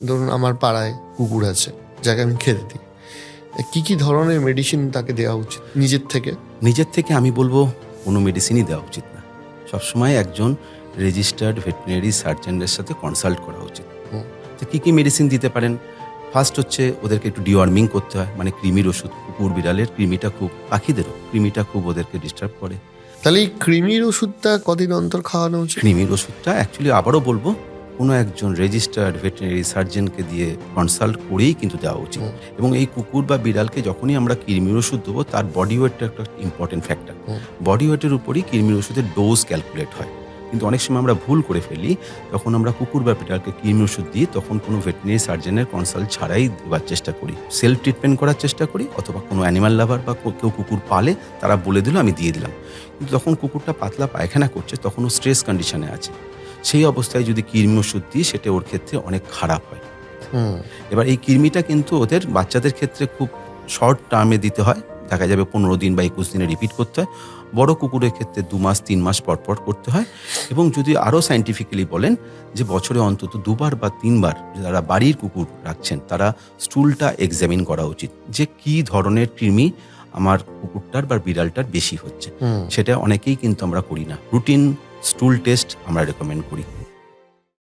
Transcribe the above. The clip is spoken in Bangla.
ধরুন আমার পাড়ায় কুকুর আছে যাকে আমি খেতে দিই। কি কি ধরনের মেডিসিন তাকে দেওয়া উচিত নিজের থেকে? নিজের থেকে আমি বলব কোনো মেডিসিনই দেওয়া উচিত না। সবসময় একজন রেজিস্টার্ড ভেটেরিনারি সার্জনের সাথে কনসাল্ট করা উচিত। তো কী কী মেডিসিন দিতে পারেন? ফার্স্ট হচ্ছে ওদেরকে একটু ডিওয়ার্মিং করতে হয় মানে কৃমির ওষুধ। কুকুর বিড়ালের কৃমিটা খুব পাখিদেরও কৃমিটা খুব ওদেরকে ডিস্টার্ব করে। তাহলে এই কৃমির ওষুধটা কদিন অন্তর খাওয়ানো উচিত? কৃমির ওষুধটা অ্যাকচুয়ালি আবারও বলব কোনো একজন রেজিস্টার্ড ভেটেরিনারি সার্জনকে দিয়ে কনসাল্ট করেই কিন্তু দেওয়া উচিত। এবং এই কুকুর বা বিড়ালকে যখনই আমরা কৃমির ওষুধ দেবো তার বডি ওয়েটটা একটা ইম্পর্টেন্ট ফ্যাক্টর বডি ওয়েটের উপরই কৃমির ওষুধের ডোজ ক্যালকুলেট হয়। কিন্তু অনেক সময় আমরা ভুল করে ফেলি তখন আমরা কুকুর বা বিড়ালকে কৃমি ওষুধ দিই তখন কোনো ভেটেরিনারি সার্জনের কনসাল্ট ছাড়াই দেওয়ার চেষ্টা করি। সেলফ ট্রিটমেন্ট করার চেষ্টা করি অথবা কোনো অ্যানিমাল লাভার বা কেউ কুকুর পালে তারা বলে দিল আমি দিয়ে দিলাম। কিন্তু তখন কুকুরটা পাতলা পায়খানা করছে তখন ও স্ট্রেস কন্ডিশনে আছে। সেই অবস্থায় যদি কৃমি ওষুধ দিই সেটা ওর ক্ষেত্রে অনেক খারাপ হয়। এবার এই কৃমিটা কিন্তু ওদের বাচ্চাদের ক্ষেত্রে খুব শর্ট টার্মে দিতে হয়। দেখা যাবে পনেরো দিন বা একুশ দিনে রিপিট করতে হয়। বড় কুকুরের ক্ষেত্রে দু মাস তিন মাস পর পর করতে হয়। এবং যদি আরও সাইন্টিফিক্যালি বলেন যে বছরে অন্তত দুবার বা তিনবার যারা বাড়ির কুকুর রাখছেন তারা স্টুলটা এক্সামিন করা উচিত। যে কি ধরনের কৃমি আমার কুকুরটার বা বিড়ালটার বেশি হচ্ছে। সেটা অনেকেই কিন্তু আমরা করি না। রুটিন স্টুল টেস্ট আমরা রেকমেন্ড করি।